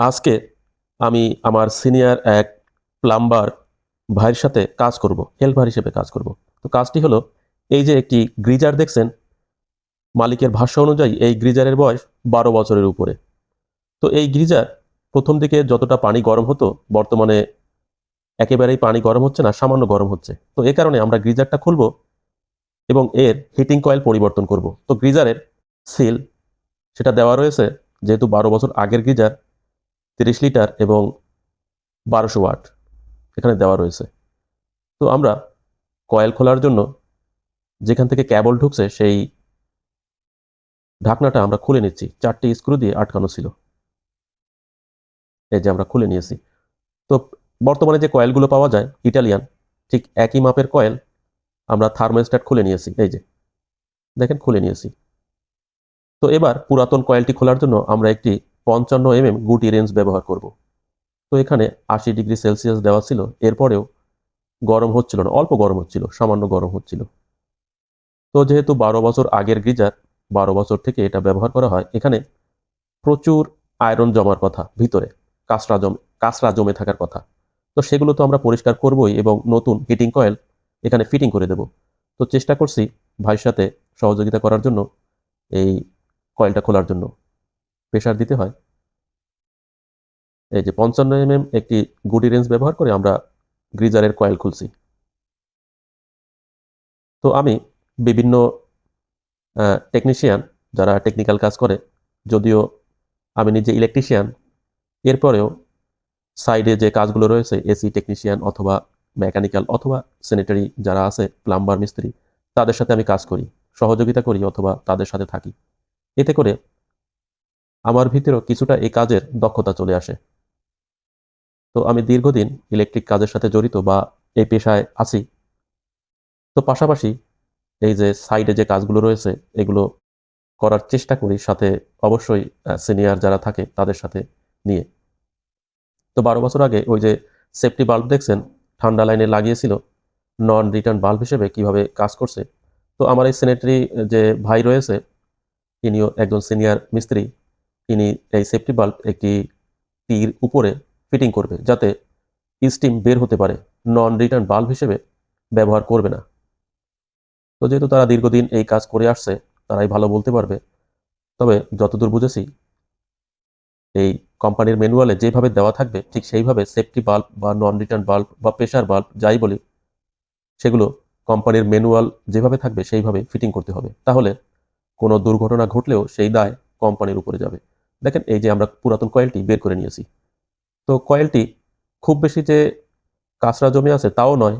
আজকে আমি আমার সিনিয়র এক প্লাম্বার ভাইয়ের সাথে কাজ করব, হেল্পার হিসেবে কাজ করব। তো কাজটি হলো, এই যে একটি গ্রিজার দেখছেন, মালিকের ভাষ্য অনুযায়ী এই গ্রিজারের বয়স বারো বছরের উপরে। তো এই গ্রিজার প্রথম দিকে যতটা পানি গরম হতো, বর্তমানে একেবারেই পানি গরম হচ্ছে না, সামান্য গরম হচ্ছে। তো এ কারণে আমরা গ্রিজারটা খুলব এবং এর হিটিং কয়েল পরিবর্তন করব। তো গ্রিজারের সিল, সেটা দেওয়া রয়েছে, যেহেতু বারো বছর আগের গিজার তিরিশ লিটার এবং বারোশো ওয়াট এখানে দেওয়া রয়েছে। তো আমরা কয়েল খোলার জন্য যেখান থেকে ক্যাবল ঢুকছে সেই ঢাকনাটা আমরা খুলে নিচ্ছি। চারটি স্ক্রু দিয়ে আটকানো ছিল। এই যে আমরা খুলে নিয়েছি। তো বর্তমানে যে কয়েলগুলো পাওয়া যায়, ইটালিয়ান, ঠিক একই মাপের কয়েল আমরা থার্মোস্ট্যাট খুলে নিয়েছি। এই যে, দেখেন খুলে নিয়েছি। তো এবার পুরাতন কয়েলটি খোলার জন্য আমরা একটি পঞ্চান্ন এমএম গুটি রেঞ্জ ব্যবহার করব। তো এখানে আশি ডিগ্রি সেলসিয়াস দেওয়া ছিল, এরপরেও গরম হচ্ছিল না, অল্প গরম হচ্ছিল, সামান্য গরম হচ্ছিল। তো যেহেতু বারো বছর আগের গিজার, বারো বছর থেকে এটা ব্যবহার করা হয়, এখানে প্রচুর আয়রন জমার কথা, ভিতরে কাঁচরা জমে কাঁচরা জমে থাকার কথা। তো সেগুলো তো আমরা পরিষ্কার করবই এবং নতুন হিটিং কয়েল এখানে ফিটিং করে দেব। তো চেষ্টা করছি ভাইয়ের সাথে সহযোগিতা করার জন্য, এই কয়েলটা খোলার জন্য। প্রেশার দিতে হয়। এই যে পঞ্চান্ন এমএম একটি গুডি রেঞ্জ ব্যবহার করে আমরা গ্রিজারের কয়েল খুলছি। তো আমি বিভিন্ন টেকনিশিয়ান যারা টেকনিক্যাল কাজ করে, যদিও আমি নিজে ইলেকট্রিশিয়ান এরপরেও সাইডে যে কাজগুলো রয়েছে এসি টেকনিশিয়ান অথবা মেকানিক্যাল অথবা স্যানিটারি যারা আছে প্লাম্বার মিস্ত্রি, তাদের সাথে আমি কাজ করি, সহযোগিতা করি অথবা তাদের সাথে থাকি। এতে করে আমার ভিতরেও কিছুটা এই কাজের দক্ষতা চলে আসে। তো আমি দীর্ঘদিন ইলেকট্রিক কাজের সাথে জড়িত বা এই পেশায় আছি। তো পাশাপাশি এই যে সাইডে যে কাজগুলো রয়েছে, এগুলো করার চেষ্টা করি সাথে অবশ্যই সিনিয়র যারা থাকে তাদের সাথে নিয়ে। তো বারো বছর আগে ওই যে সেফটি বাল্ব দেখছেন, ঠান্ডা লাইনে লাগিয়েছিল, নন রিটার্ন বাল্ব হিসেবে কীভাবে কাজ করছে। তো আমার এই সেনেটারি যে ভাই রয়েছে, তিনিও একজন সিনিয়র মিস্ত্রি। তিনি এই সেফটি বাল্ব একটি টির উপরে ফিটিং করবে যাতে স্টিম বের হতে পারে নন রিটার্ন বাল্ব হিসেবে ব্যবহার করবে না। তো যেহেতু তারা দীর্ঘদিন এই কাজ করে আসছে, তারাই ভালো বলতে পারবে। তবে যতদূর বুঝেছি, এই কোম্পানির ম্যানুয়ালে যেভাবে দেওয়া থাকবে, ঠিক সেইভাবে সেফটি বাল্ব বা নন রিটার্ন বাল্ব বা প্রেশার বাল্ব যাই বলি, সেগুলো কোম্পানির ম্যানুয়াল যেভাবে থাকবে সেইভাবে ফিটিং করতে হবে। তাহলে কোনো দুর্ঘটনা ঘটলেও সেই দায় কোম্পানির উপরে যাবে। দেখেন এই যে আমরা পুরাতন কয়েলটি বের করে নিয়েছি। তো কয়েলটি খুব বেশি যে কাঁচরা জমে আছে তাও নয়।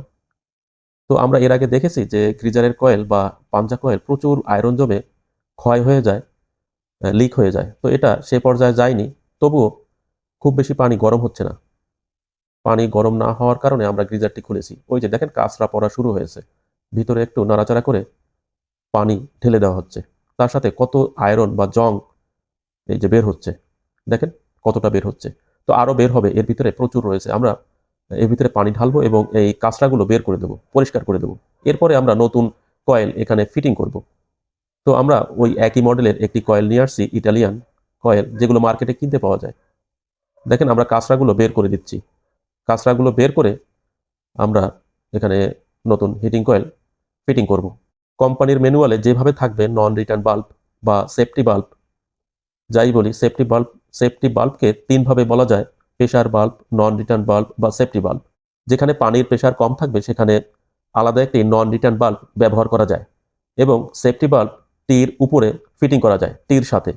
তো আমরা এর আগে দেখেছি যে গ্রিজারের কয়েল বা পাঞ্জা কয়েল প্রচুর আয়রন জমে ক্ষয় হয়ে যায় লিক হয়ে যায়। তো এটা সে পর্যায়ে যায়নি। তবুও খুব বেশি পানি গরম হচ্ছে না। পানি গরম না হওয়ার কারণে আমরা গ্রিজারটি খুলেছি। ওই যে দেখেন কাঁচরা পড়া শুরু হয়েছে। ভিতরে একটু নাড়াচাড়া করে পানি ঢেলে দেওয়া হচ্ছে। তার সাথে কত আয়রন বা জং এই যে বের হচ্ছে, দেখেন কতটা বের হচ্ছে। তো আরও বের হবে, এর ভিতরে প্রচুর রয়েছে। আমরা এর ভিতরে পানি ঢালবো এবং এই কাঁচড়াগুলো বের করে দেবো, পরিষ্কার করে দেবো। এরপরে আমরা নতুন কয়েল এখানে ফিটিং করব। তো আমরা ওই একই মডেলের একটি কয়েল নিয়ে আসছি ইটালিয়ান কয়েল, যেগুলো মার্কেটে কিনতে পাওয়া যায়। দেখেন আমরা কাঁচড়াগুলো বের করে দিচ্ছি। কাঁচড়াগুলো বের করে আমরা এখানে নতুন হিটিং কয়েল ফিটিং করব। কোম্পানির ম্যানুয়ালে যেভাবে থাকবে নন রিটার্ন বাল্ব বা সেফটি বাল্ব যাই বলি সেফটি বাল্ব সেফটি বাল্বকে তিনভাবে বলা যায় প্রেশার বাল্ব নন রিটার্ন বাল্ব বা সেফটি বাল্ব যেখানে পানির প্রেশার কম থাকবে, সেখানে আলাদা একটি নন রিটার্ন বাল্ব ব্যবহার করা যায় এবং সেফটি বাল্ব টির উপরে ফিটিং করা যায় টির সাথে।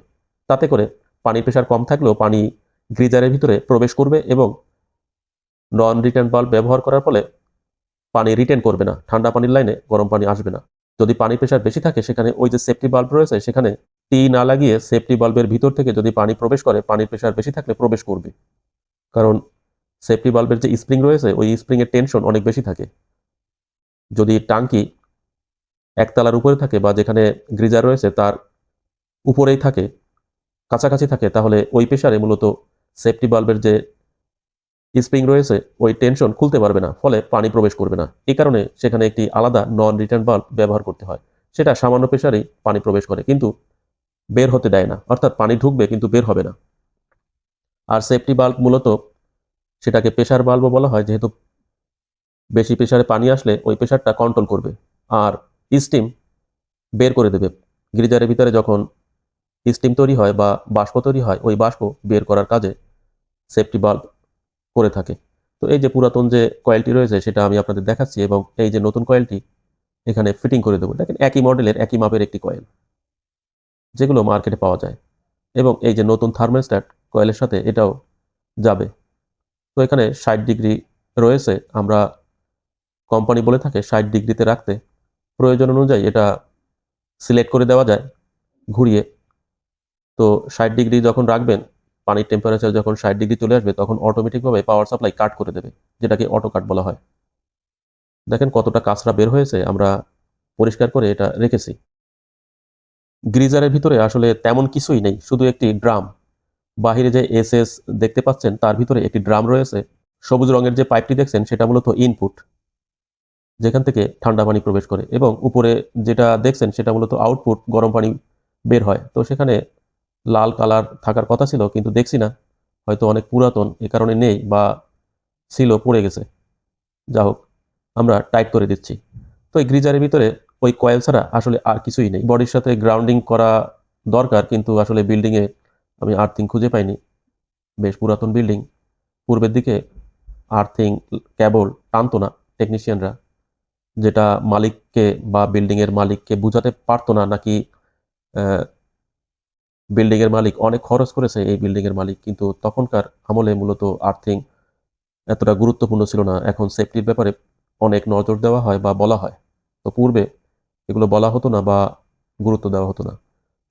তাতে করে পানির প্রেশার কম থাকলেও পানি গ্রিজারের ভিতরে প্রবেশ করবে এবং নন রিটার্ন বাল্ব ব্যবহার করার ফলে পানি রিটার্ন করবে না, ঠান্ডা পানির লাইনে গরম পানি আসবে না। যদি পানির প্রেশার বেশি থাকে, সেখানে ওই যে সেফটি বাল্ব রয়েছে, সেখানে টি না লাগিয়ে সেফটি বাল্বের ভিতর থেকে যদি পানি প্রবেশ করে, পানির প্রেশার বেশি থাকলে প্রবেশ করবে। কারণ সেফটি বাল্বের যে স্প্রিং রয়েছে, ওই স্প্রিংয়ের টেনশন অনেক বেশি থাকে। যদি টাঙ্কি একতলার উপরে থাকে বা যেখানে গ্রিজার রয়েছে, তার উপরেই থাকে, কাছাকাছি থাকে, তাহলে ওই প্রেশারে মূলত সেফটি বাল্বের যে স্প্রিং রয়েছে, ওই টেনশন খুলতে পারবে না, ফলে পানি প্রবেশ করবে না। এই কারণে সেখানে একটি আলাদা নন রিটার্ন বাল্ব ব্যবহার করতে হয়। সেটা সামান্য প্রেশারেই পানি প্রবেশ করে। কিন্তু বের হতে দেয় না। অর্থাৎ পানি ঢুকবে, কিন্তু বের হবে না। আর সেফটি বাল্ব মূলত সেটাকে প্রেশার বাল্বও বলা হয়, যেহেতু বেশি প্রেশারে পানি আসলে ওই প্রেশারটা কন্ট্রোল করবে। আর স্টিম বের করে দেবে। গিজারের ভিতরে যখন স্টিম তৈরি হয় বা বাষ্প তৈরি হয়, ওই বাষ্প বের করার কাজে সেফটি বাল্ব করে থাকে। তো এই যে পুরাতন যে কয়েলটি রয়েছে, সেটা আমি আপনাদের দেখাচ্ছি এবং এই যে নতুন কয়েলটি এখানে ফিটিং করে দেবো। দেখেন একই মডেলের একই মাপের একটি কয়েল যেগুলো মার্কেটে পাওয়া যায়। এবং এই যে নতুন থার্মোস্ট্যাট কয়েলের সাথে এটাও যাবে। তো এখানে ষাট ডিগ্রি রয়েছে, আমরা কোম্পানি বলে থাকে ষাট ডিগ্রিতে রাখতে। প্রয়োজন অনুযায়ী এটা সিলেক্ট করে দেওয়া যায়, ঘুরিয়ে। তো ষাট ডিগ্রি যখন রাখবেন, পানির টেম্পারেচার যখন ষাট ডিগ্রি চলে আসবে, তখন অটোমেটিকভাবে পাওয়ার সাপ্লাই কাট করে দেবে, যেটাকে অটো কাট বলা হয়। দেখেন কতটা কাঁচরা বের হয়েছে, আমরা পরিষ্কার করে এটা রেখেছি। গ্রিজারের ভিতরে আসলে তেমন কিছুই নেই, শুধু একটি ড্রাম। বাহিরে যে এসএস দেখতে পাচ্ছেন, তার ভিতরে একটি ড্রাম রয়েছে। সবুজ রঙের যে পাইপটি দেখছেন, সেটা মূলত ইনপুট, যেখান থেকে ঠান্ডা পানি প্রবেশ করে এবং উপরে যেটা দেখছেন, সেটা মূলত আউটপুট, গরম পানি বের হয়। তো সেখানে লাল কালার থাকার কথা ছিল, কিন্তু দেখছি না, হয়তো অনেক পুরাতন, এ কারণে নেই বা ছিল, পড়ে গেছে। যা হোক আমরা টাইট করে দিচ্ছি। তো এই গ্রিজারের ভিতরে ওই কয়েল ছাড়া আসলে আর কিছুই নেই। বডির সাথে গ্রাউন্ডিং করা দরকার, কিন্তু আসলে বিল্ডিংয়ে আমি আর্থিং খুঁজে পাইনি। বেশ পুরাতন বিল্ডিং পূর্বের দিকে আর্থিং ক্যাবল টানতো না টেকনিশিয়ানরা যেটা মালিককে বা বিল্ডিংয়ের মালিককে বুঝাতে পারতো না, নাকি বিল্ডিংয়ের মালিক অনেক খরচ করেছে এই বিল্ডিংয়ের মালিক, কিন্তু তখনকার আমলে মূলত আর্থিং এতটা গুরুত্বপূর্ণ ছিল না। এখন সেফটির ব্যাপারে অনেক নজর দেওয়া হয় বা বলা হয়। তো পূর্বে এগুলো বলা হতো না বা গুরুত্ব দেওয়া হতো না।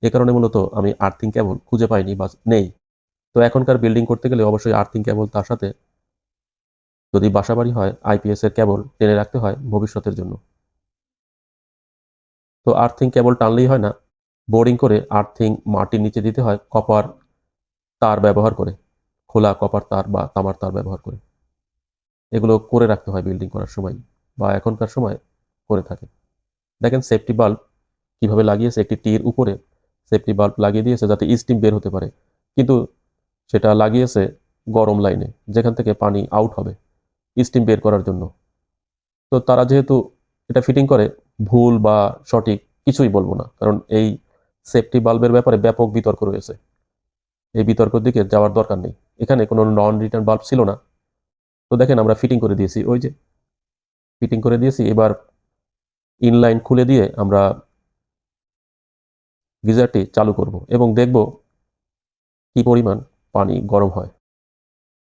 এ কারণে মূলত আমি আর্থিং কেবল খুঁজে পাইনি বা নেই। তো এখনকার বিল্ডিং করতে গেলে অবশ্যই আর্থিং কেবল তার সাথে যদি বাসাবাড়ি হয় আইপিএস এর কেবল টেনে রাখতে হয় ভবিষ্যতের জন্য। তো আর্থিং কেবল টানলেই হয় না, বোরিং করে আর্থিং মাটির নিচে দিতে হয় কপার তার ব্যবহার করে, খোলা কপার তার বা তামার তার ব্যবহার করে। এগুলো করে রাখতে হয় বিল্ডিং করার সময় বা এখনকার সময় করে থাকে। দেখেন সেফটি বাল্ব কীভাবে লাগিয়েছে, একটি টির উপরে সেফটি বাল্ব লাগিয়ে দিয়েছে যাতে স্টিম বের হতে পারে। কিন্তু সেটা লাগিয়েছে গরম লাইনে যেখান থেকে পানি আউট হবে স্টিম বের করার জন্য। তো তারা যেহেতু এটা ফিটিং করে, ভুল বা সঠিক কিছুই বলব না, কারণ এই সেফটি বাল্বের ব্যাপারে ব্যাপক বিতর্ক রয়েছে। এই বিতর্কের দিকে যাওয়ার দরকার নেই। এখানে কোনো নন রিটার্ন বাল্ব ছিল না। তো দেখেন আমরা ফিটিং করে দিয়েছি, ওই যে ফিটিং করে দিয়েছি, এবার ইনলাইন খুলে দিয়ে আমরা গিজারটি চালু করব এবং দেখব কি পরিমাণ পানি গরম হয়।